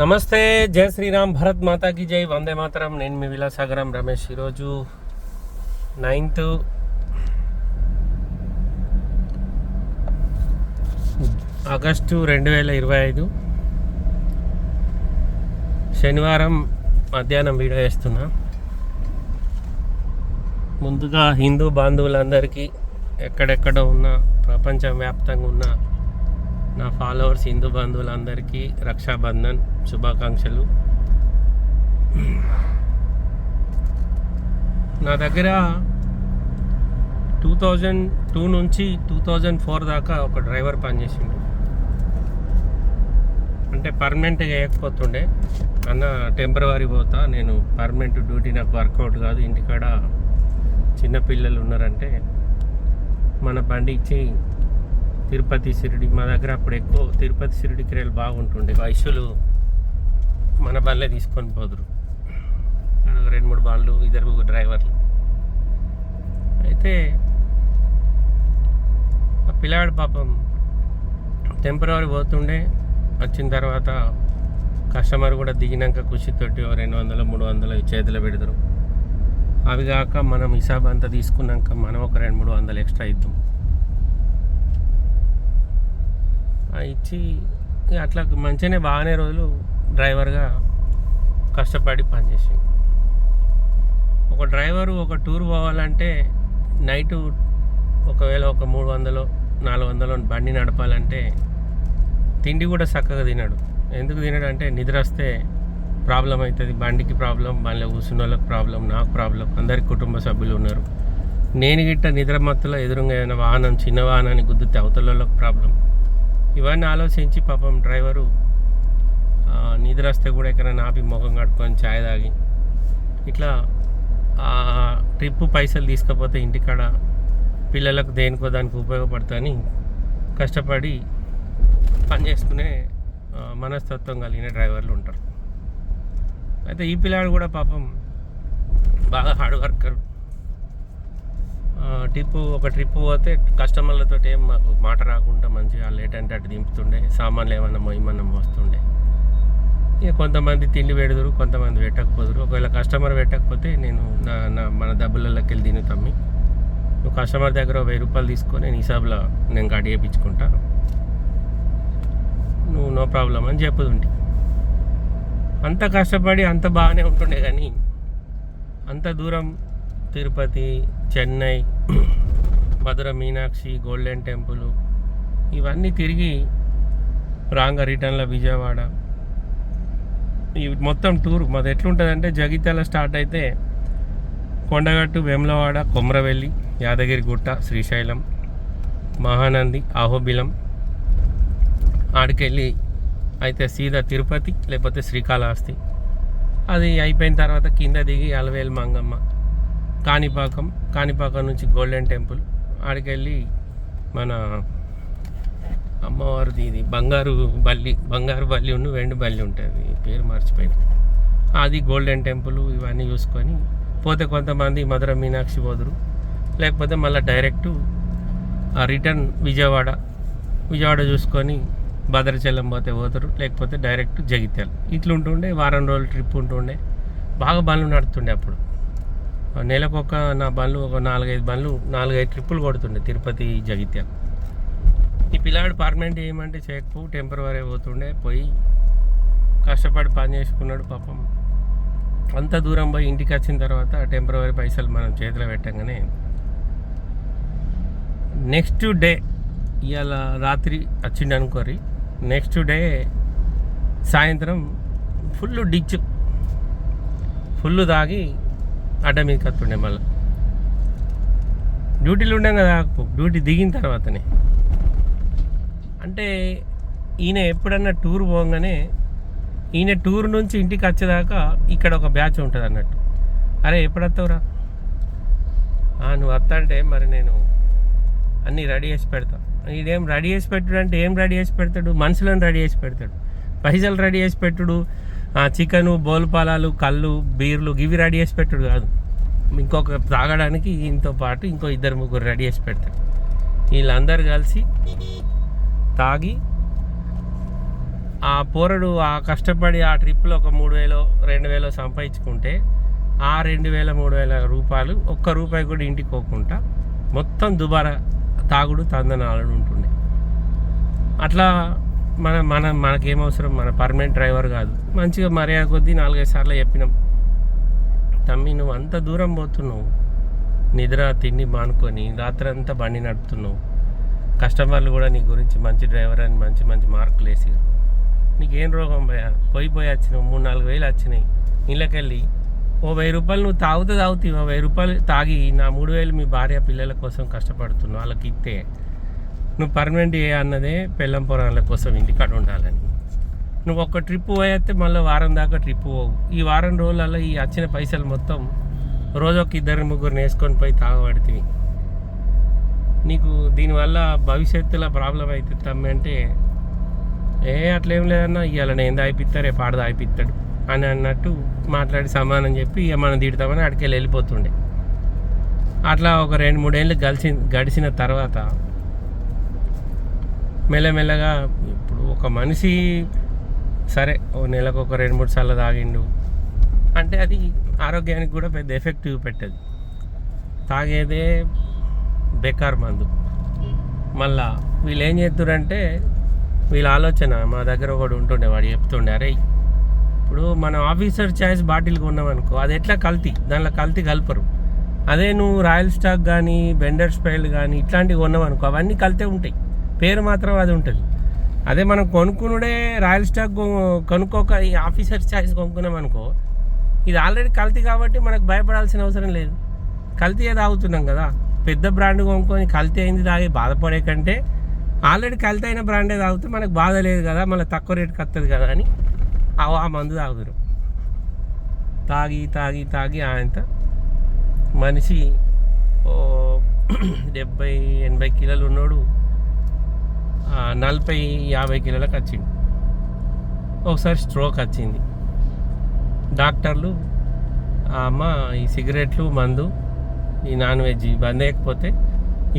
నమస్తే జయ శ్రీరామ్ భరత్ మాతాకి జై వందే మాతరం. నేను మీ విలాసాగరం రమేష్ ఈరోజు నైన్త్ ఆగస్టు రెండు వేల ఇరవై ఐదు. శనివారం మధ్యాహ్నం వీడియో వేస్తున్నా ముందుగా హిందూ బాంధవులందరికీ ఎక్కడెక్కడ ఉన్న ప్రపంచవ్యాప్తంగా ఉన్న నా ఫాలోవర్స్ హిందూ బంధువులందరికీ రక్షాబంధన్ శుభాకాంక్షలు. నా దగ్గర టూ థౌజండ్ టూ నుంచి టూ థౌజండ్ ఫోర్ దాకా ఒక డ్రైవర్ పనిచేసిండు. అంటే పర్మనెంట్గా వేయకపోతుండే. అన్న టెంపరవరీ పోతా నేను పర్మనెంట్ డ్యూటీ నాకు వర్కౌట్ కాదు. ఇంటికాడ చిన్నపిల్లలు ఉన్నారంటే మన బండి ఇచ్చి తిరుపతి షిరిడి మా దగ్గర అప్పుడు ఎక్కువ తిరుపతి షిరిడి క్రియలు బాగుంటుండే. వయసులు మన బళ్ళే తీసుకొని పోదురు. ఒక రెండు మూడు బాళ్ళు ఇద్దరు ముగ్గురు డ్రైవర్లు. అయితే ఆ పిల్లాడు పాపం టెంపరీ పోతుండే. వచ్చిన తర్వాత కస్టమర్ కూడా దిగినాక కుషితోటి ఓ రెండు వందలు మూడు వందలు చేతిలో పెడతారు. అవి కాక మనం హిసాబ్ అంతా తీసుకున్నాక మనం ఒక రెండు మూడు వందలు ఎక్స్ట్రా ఇద్దాం ఆ ఇచ్చి ఇక అట్లా మంచిగానే బాగానే రోజులు డ్రైవర్గా కష్టపడి పనిచేసింది ఒక డ్రైవరు ఒక టూర్ పోవాలంటే నైటు ఒకవేళ ఒక మూడు వందలు నాలుగు వందలు బండి నడపాలంటే తిండి కూడా చక్కగా తినడు. ఎందుకు తినడు అంటే నిద్ర వస్తే ప్రాబ్లం అవుతుంది బండికి ప్రాబ్లం బండిలో కూర్చున్న వాళ్ళకి ప్రాబ్లం నాకు ప్రాబ్లం అందరి కుటుంబ సభ్యులు ఉన్నారు. నేను గిట్ట నిద్ర మత్తులో ఎదురుగా ఏదైనా వాహనం చిన్న వాహనాన్ని గుద్దితే అవతల వాళ్ళకి ప్రాబ్లం. ఇవన్నీ ఆలోచించి పాపం డ్రైవరు నిద్ర వస్తే కూడా ఎక్కడైనా ఆపి ముఖం కట్టుకొని ఛాయ్ తాగి ఇట్లా ఆ ట్రిప్ పైసలు తీసుకపోతే ఇంటికాడ పిల్లలకు దేనికో దానికి ఉపయోగపడతాని కష్టపడి పని చేసుకునే మనస్తత్వం కలిగిన డ్రైవర్లు ఉంటారు. అయితే ఈ పిల్లాడు కూడా పాపం బాగా హార్డ్ వర్కర్ ట్రిప్ ఒక ట్రిప్ పోతే కస్టమర్లతో ఏం మాకు మాట రాకుండా మంచిగా లేట్ అంటే అటు దింపుతుండే సామాన్లు ఏమన్నా మొయ్యమన్నా మోస్తుండే. ఇక కొంతమంది తిండి పెడదురు కొంతమంది పెట్టకపోదురు. ఒకవేళ కస్టమర్ పెట్టకపోతే నేను నా నా మన డబ్బులలోకి వెళ్ళి తిను తమ్మి. నువ్వు కస్టమర్ దగ్గర వెయ్యి రూపాయలు తీసుకొని నేను హిసాబ్లో నేను కట్ చేయించుకుంటా. నువ్వు నో ప్రాబ్లం అని చెప్పుదుంటి అంత కష్టపడి అంత బాగానే ఉంటుండే కానీ అంత దూరం తిరుపతి చెన్నై మధుర మీనాక్షి గోల్డెన్ టెంపుల్ ఇవన్నీ తిరిగి రాంగ రిటర్న్లో విజయవాడ. ఈ మొత్తం టూర్ మాది ఎట్లుంటుందంటే జగిత్యాల స్టార్ట్ అయితే కొండగట్టు వేములవాడ కొమ్రవెల్లి యాదగిరిగుట్ట శ్రీశైలం మహానంది ఆహోబిలం ఆడికెళ్ళి అయితే సీదా తిరుపతి లేకపోతే శ్రీకాళహస్తి. అది అయిపోయిన తర్వాత కింద దిగి అలవేలు మంగమ్మ. కాణిపాకం కాణిపాకం నుంచి గోల్డెన్ టెంపుల్ ఆడికెళ్ళి మన అమ్మవారిది ఇది బంగారు బల్లి బంగారు బల్లి ఉన్న వెండి బల్లి ఉంటుంది పేరు మర్చిపోయింది అది గోల్డెన్ టెంపుల్ ఇవన్నీ చూసుకొని పోతే కొంతమంది మధుర మీనాక్షి పోదురు లేకపోతే మళ్ళీ డైరెక్ట్ రిటర్న్ విజయవాడ విజయవాడ చూసుకొని భద్రాచలం పోతే పోతారు లేకపోతే డైరెక్ట్ జగిత్యాల. ఇట్లుంటుండే వారం రోజులు ట్రిప్ ఉంటుండే. బాగా బండ్లు నడుతుండే అప్పుడు. నెలకొక నా బండ్లు ఒక నాలుగైదు బండ్లు నాలుగైదు ట్రిప్పులు కొడుతుండే తిరుపతి జగిత్యాల ఈ పిల్లాడు పర్మనెంట్ చేయమంటే చేయకపో టెంపరవరీ పోతుండే పోయి కష్టపడి పని చేసుకున్నాడు పాపం. అంత దూరం పోయి ఇంటికి వచ్చిన తర్వాత టెంపరవరీ పైసలు మనం చేతిలో పెట్టంగానే నెక్స్ట్ డే ఇవాళ రాత్రి వచ్చిండు అనుకోరి నెక్స్ట్ డే సాయంత్రం ఫుల్ డిచ్ ఫుల్ తాగి అడ్డ మీదకి వస్తుండే మళ్ళీ. డ్యూటీలు ఉండే కదా డ్యూటీ దిగిన తర్వాతనే. అంటే ఈయన ఎప్పుడన్నా టూర్ పోగానే ఈయన టూర్ నుంచి ఇంటికి వచ్చేదాకా ఇక్కడ ఒక బ్యాచ్ ఉంటుంది అన్నట్టు. అరే ఎప్పుడొస్తావురా "ఆ, నువ్వు వస్తా అంటే మరి నేను అన్నీ రెడీ చేసి పెడతా. ఇదేం రెడీ చేసి పెట్టుడు అంటే ఏం రెడీ చేసి పెడతాడు? మనుషులను రెడీ చేసి పెడతాడు. పైసలు రెడీ చేసి పెట్టుడు. చికెను బోల్పాలాలు కళ్ళు బీర్లు ఇవి రెడీ చేసి పెట్టుడు కాదు. ఇంకొక తాగడానికి ఈయనతో పాటు ఇంకో ఇద్దరు ముగ్గురు రెడీ చేసి పెడతాడు వీళ్ళందరూ కలిసి తాగి ఆ పోరడు ఆ కష్టపడి ఆ ట్రిప్లో ఒక మూడు వేలో రెండు వేలో సంపాదించుకుంటే ఆ రెండు వేల మూడు వేల రూపాయలు ఒక్క రూపాయి కూడా ఇంటికి పోకుండా మొత్తం దుబారా తాగుడు తందనాలు ఉంటుండే. అట్లా మన మన మనకేం అవసరం? మన పర్మనెంట్ డ్రైవర్ కాదు. మంచిగా మర్యాద కొద్దీ నాలుగైదు సార్లు చెప్పినాం. తమ్మి నువ్వు అంత దూరం పోతున్నావు. నిద్ర తిండి మానుకొని రాత్రంతా బండి నడుపుతున్నావు. కస్టమర్లు కూడా నీ గురించి మంచి డ్రైవర్ అని మంచి మంచి మార్కులు వేసారు నీకేం రోగం భయ? పోయి పోయి వచ్చినావు. మూడు నాలుగు వేలు వచ్చినాయి. ఇళ్ళకెళ్ళి ఓ వెయ్యి రూపాయలు నువ్వు తాగుతూ తాగుతావు. వెయ్యి రూపాయలు తాగి నా మూడు వేలు మీ భార్య పిల్లల కోసం కష్టపడుతున్నావు. వాళ్ళకి ఇస్తే నువ్వు పర్మనెంట్ ఏ అన్నదే పెళ్ళం పొరాల కోసం ఇంటికాడ ఉండాలని. నువ్వు ఒక ట్రిప్ పోయేస్తే మళ్ళీ వారం దాకా ట్రిప్ పోవు. ఈ వారం రోజులలో ఈ వచ్చిన పైసలు మొత్తం రోజు ఒక ఇద్దరు ముగ్గురు వేసుకొని పోయి తాగబడితే నీకు దీనివల్ల భవిష్యత్తులో ప్రాబ్లం అవుతుంది తమ్మి అంటే ఏ అట్లేం లేదన్నా ఇవాళ నేను దాయిపిస్తా రేపు ఆడ దాయిపిస్తాడు అని అన్నట్టు మాట్లాడి సమానం చెప్పి ఇక మనం తిడతామని అడికెళ్ళి వెళ్ళిపోతుండే. అట్లా ఒక రెండు మూడేళ్ళు గడిచి గడిచిన తర్వాత మెల్లమెల్లగా ఇప్పుడు ఒక మనిషి సరే ఓ నెలకు ఒక రెండు మూడు సార్లు తాగిండు. అంటే అది ఆరోగ్యానికి కూడా పెద్ద ఎఫెక్టివ్ పెట్టదు. తాగేదే బెకార్ మందు. మళ్ళా వీళ్ళు ఏం చేస్తారంటే వీళ్ళ ఆలోచన మా దగ్గర ఒకడు ఉంటుండే వాడు చెప్తుండే అరే ఇప్పుడు మనం ఆఫీసర్ చాయిస్ బాటిల్ కొన్నాం అనుకో అది ఎట్లా కల్తీ? దానిలో కల్తీ కలపరు. అదే నువ్వు రాయల్ స్టాక్ కానీ బెండర్ స్పైల్ కానీ ఇట్లాంటివి కొన్నాం అనుకో అవన్నీ కలితే ఉంటాయి. పేరు మాత్రం అది ఉంటుంది. అదే మనం కొనుక్కునుడే రాయల్ స్టాక్ కొనుక్కోక ఈ ఆఫీసర్ చాయిస్ కొనుక్కున్నాం అనుకో ఇది ఆల్రెడీ కల్తీ కాబట్టి మనకు భయపడాల్సిన అవసరం లేదు. కల్తీ తాగుతున్నాం కదా. పెద్ద బ్రాండ్ కొనుక్కొని కల్తీ అయింది తాగి బాధపడే కంటే ఆల్రెడీ కల్తీ అయిన బ్రాండే తాగితే మనకు బాధ లేదు కదా మళ్ళీ తక్కువ రేటుకి వస్తుంది కదా అని ఆ ఆ మందు తాగుతారు తాగి తాగి తాగి ఆయన మనిషి ఓ డెబ్బై ఎనభై కిలోలు ఉన్నాడు నలభై యాభై కిలోలకు వచ్చింది ఒకసారి స్ట్రోక్ వచ్చింది. డాక్టర్లు ఆ అమ్మ ఈ సిగరెట్లు మందు ఈ నాన్ వెజ్ బంద్ చేయకపోతే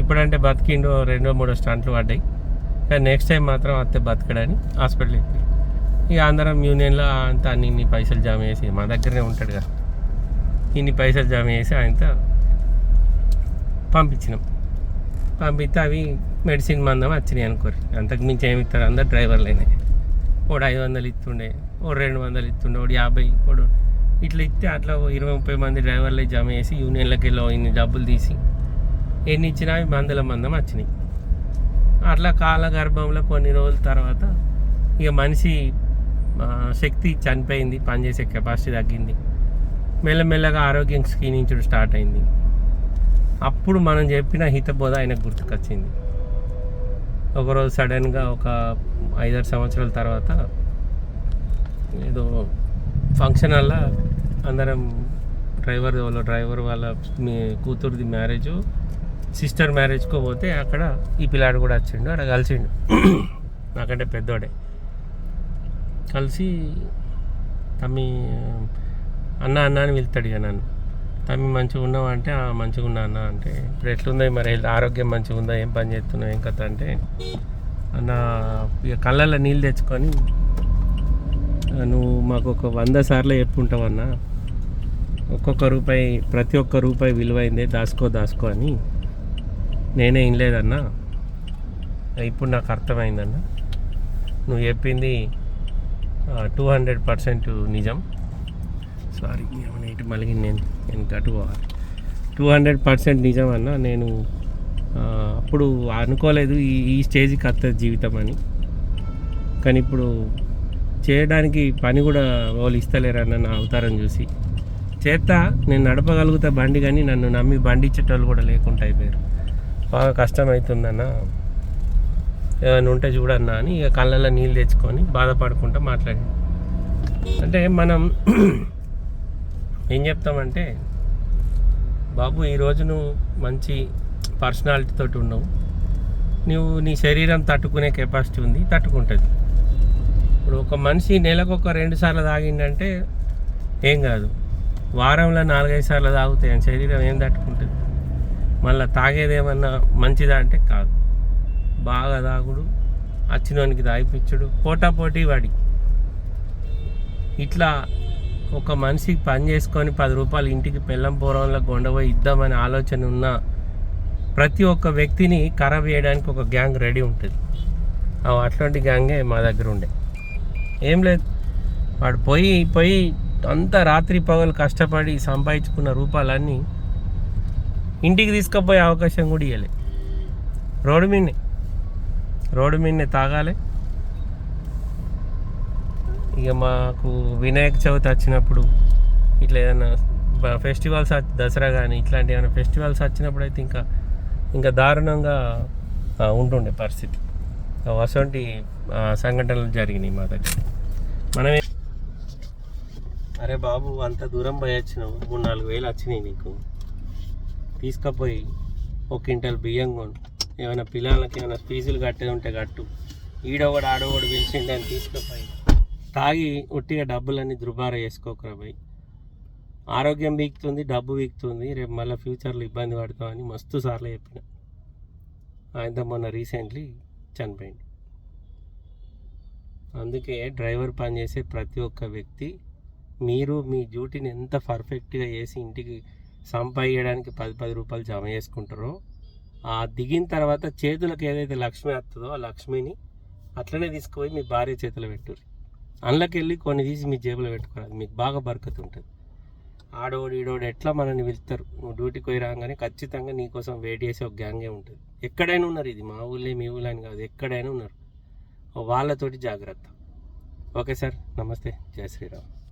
ఇప్పుడంటే బతికిండో రెండో మూడో స్టంట్లు పడ్డాయి. కానీ నెక్స్ట్ టైం మాత్రం అత్తే బతకడని హాస్పిటల్ ఎక్కి ఇక అందరం యూనియన్లో అంత అన్ని ఇన్ని పైసలు జమ చేసి మా దగ్గరనే ఉంటాడు కదా. ఇన్ని పైసలు జమ చేసి ఆయనతో పంపించినాం. పంపిస్తే అవి మెడిసిన్ మందం వచ్చినాయి అనుకోరు. అంతకు మించి ఏమి ఇస్తారు అందరు డ్రైవర్లేనే. ఓడు ఐదు వందలు ఇస్తుండే ఓ రెండు వందలు ఇస్తుండే ఓడు యాభై ఓడు ఇట్లా ఇస్తే అట్లా ఇరవై ముప్పై మంది డ్రైవర్లు జమ చేసి యూనియన్లకు వెళ్ళి ఇన్ని డబ్బులు తీసి ఎన్ని ఇచ్చినా అవి మందుల మందం వచ్చినాయి. అట్లా కాల గర్భంలో కొన్ని రోజుల తర్వాత ఇక మనిషి శక్తి చనిపోయింది పనిచేసే కెపాసిటీ తగ్గింది. మెల్లమెల్లగా ఆరోగ్యం క్షీణించడం స్టార్ట్ అయింది. అప్పుడు మనం చెప్పిన హితబోధ ఆయనకు గుర్తుకొచ్చింది. ఒకరోజు సడన్గా ఒక ఐదారు సంవత్సరాల తర్వాత ఏదో ఫంక్షన్ వల్ల అందరం డ్రైవర్ వాళ్ళ డ్రైవర్ వాళ్ళ మీ కూతురుది మ్యారేజ్ సిస్టర్ మ్యారేజ్కో పోతే అక్కడ ఈ పిల్లాడు కూడా వచ్చిండు అక్కడ కలిసిండు. నాకంటే పెద్దోడే. కలిసి తమ్మి అన్న అన్న అని వెళ్తాడు ఇక నన్ను. తమ్మి మంచిగా ఉన్నావు అంటే మంచిగా ఉన్నా అన్న అంటే ఇప్పుడు ఎట్లుంది మరి? హెల్త్ ఆరోగ్యం మంచిగా ఉందా? ఏం పని చేస్తున్నావు? ఏం కథ? అంటే నా ఇక కళ్ళల్లో నీళ్ళు తెచ్చుకొని నువ్వు మాకు ఒక వంద సార్లు చెప్పుంటావన్నా ఒక్కొక్క రూపాయి ప్రతి ఒక్క రూపాయి విలువైందే దాసుకో దాసుకో అని నేనే వినలేదన్నా ఇప్పుడు నాకు అర్థమైందన్న నువ్వు చెప్పింది టూ హండ్రెడ్ పర్సెంట్ నిజం. సారీ ఏమైనా మళ్ళీ నేను నేను పోవాలి టూ హండ్రెడ్ పర్సెంట్ నిజం నేను అప్పుడు అనుకోలేదు ఈ ఈ స్టేజ్కి వస్తుంది జీవితం అని. కానీ ఇప్పుడు చేయడానికి పని కూడా వాళ్ళు ఇస్తలేరన్న నా అవతారం చూసి. చేస్తా నేను నడపగలుగుతా బండి కానీ నన్ను నమ్మి బండి ఇచ్చేటోళ్ళు కూడా లేకుండా అయిపోయారు. బాగా కష్టం అవుతుందన్న ఏమైనా ఉంటే చూడన్నా అని ఇక కళ్ళల్లో నీళ్ళు తెచ్చుకొని బాధపడుకుంటూ మాట్లాడి అంటే మనం ఏం చెప్తామంటే బాబు ఈరోజు నువ్వు మంచి పర్సనాలిటీతో ఉన్నావు. నువ్వు నీ శరీరం తట్టుకునే కెపాసిటీ ఉంది తట్టుకుంటుంది. ఇప్పుడు ఒక మనిషి నెలకు ఒక రెండు సార్లు తాగిందంటే ఏం కాదు. వారంలో నాలుగైదు సార్లు తాగుతాయి శరీరం ఏం తట్టుకుంటుంది? మళ్ళీ తాగేది ఏమన్నా మంచిదా అంటే కాదు. బాగా తాగుడు వచ్చినోనికి తాగిపించుడు పోటా పోటీ వాడి. ఇట్లా ఒక మనిషికి పని చేసుకొని పది రూపాయలు ఇంటికి పెళ్ళం పూర్వంలో కొండపోయి ఇద్దామనే ఆలోచన ఉన్న ప్రతి ఒక్క వ్యక్తిని ఖరాబ్ చేయడానికి ఒక గ్యాంగ్ రెడీ ఉంటుంది. అట్లాంటి గ్యాంగే మా దగ్గర ఉండే. ఏం లేదు. వాడు పోయి పోయి అంతా రాత్రి పగలు కష్టపడి సంపాదించుకున్న రూపాయలన్నీ ఇంటికి తీసుకుపోయే అవకాశం కూడా ఇవ్వలే రోడ్డు మీదనే. రోడ్డు మీదనే తాగాలి. ఇక మాకు వినాయక చవితి వచ్చినప్పుడు ఇట్లా ఏదైనా ఫెస్టివల్స్ వచ్చి- దసరా కానీ ఇట్లాంటి ఏమైనా ఫెస్టివల్స్ వచ్చినప్పుడు అయితే ఇంకా ఇంకా దారుణంగా ఉంటుండే పరిస్థితి. అటువంటి సంఘటనలు జరిగినాయి మా దగ్గర. మనమే అరే బాబు అంత దూరం పోయి వచ్చినావు. మూడు నాలుగు వేలు వచ్చినాయి నీకు. తీసుకపోయి ఒక క్వింటల్ బియ్యం కొను. ఏమైనా పిల్లలకి ఏమైనా ఫీజులు కట్టేది ఉంటే కట్టు. ఈడోగడు ఆడోగడు పిలిచిండే అని తీసుకుపోయి తాగి ఉట్టిగా డబ్బులన్నీ దుర్బారా చేసుకోకరా భయ్. ఆరోగ్యం వీక్తుంది డబ్బు వీక్తుంది రేపు మళ్ళీ ఫ్యూచర్లో ఇబ్బంది పడతామని మస్తు సార్లు చెప్పిన. ఆయనతో మొన్న రీసెంట్లీ చనిపోయింది. అందుకే డ్రైవర్ పనిచేసే ప్రతి ఒక్క వ్యక్తి మీరు మీ డ్యూటీని ఎంత పర్ఫెక్ట్గా చేసి ఇంటికి సంపాదించడానికి పది పది రూపాయలు జమ చేసుకుంటారో ఆ దిగిన తర్వాత చేతులకు ఏదైతే లక్ష్మి వస్తుందో ఆ లక్ష్మిని అట్లనే తీసుకుపోయి మీ భార్య చేతిలో పెట్టుర్రి. అందులోకి వెళ్ళి కొన్ని తీసి మీ జేబులో పెట్టుకోవాలి మీకు బాగా బరకత ఉంటుంది ఆడోడు ఈడోడు ఎట్లా మనల్ని పిలుస్తారు? నువ్వు డ్యూటీకి పోయి రాగానే ఖచ్చితంగా నీకోసం వెయిట్ చేసే ఒక గ్యాంగే ఉంటుంది. ఎక్కడైనా ఉన్నారు ఇది. మా ఊళ్ళే మీ ఊళ్ళో అని కాదు. ఎక్కడైనా ఉన్నారు. వాళ్ళతోటి జాగ్రత్త. Okay sir. నమస్తే. జయ శ్రీరామ్.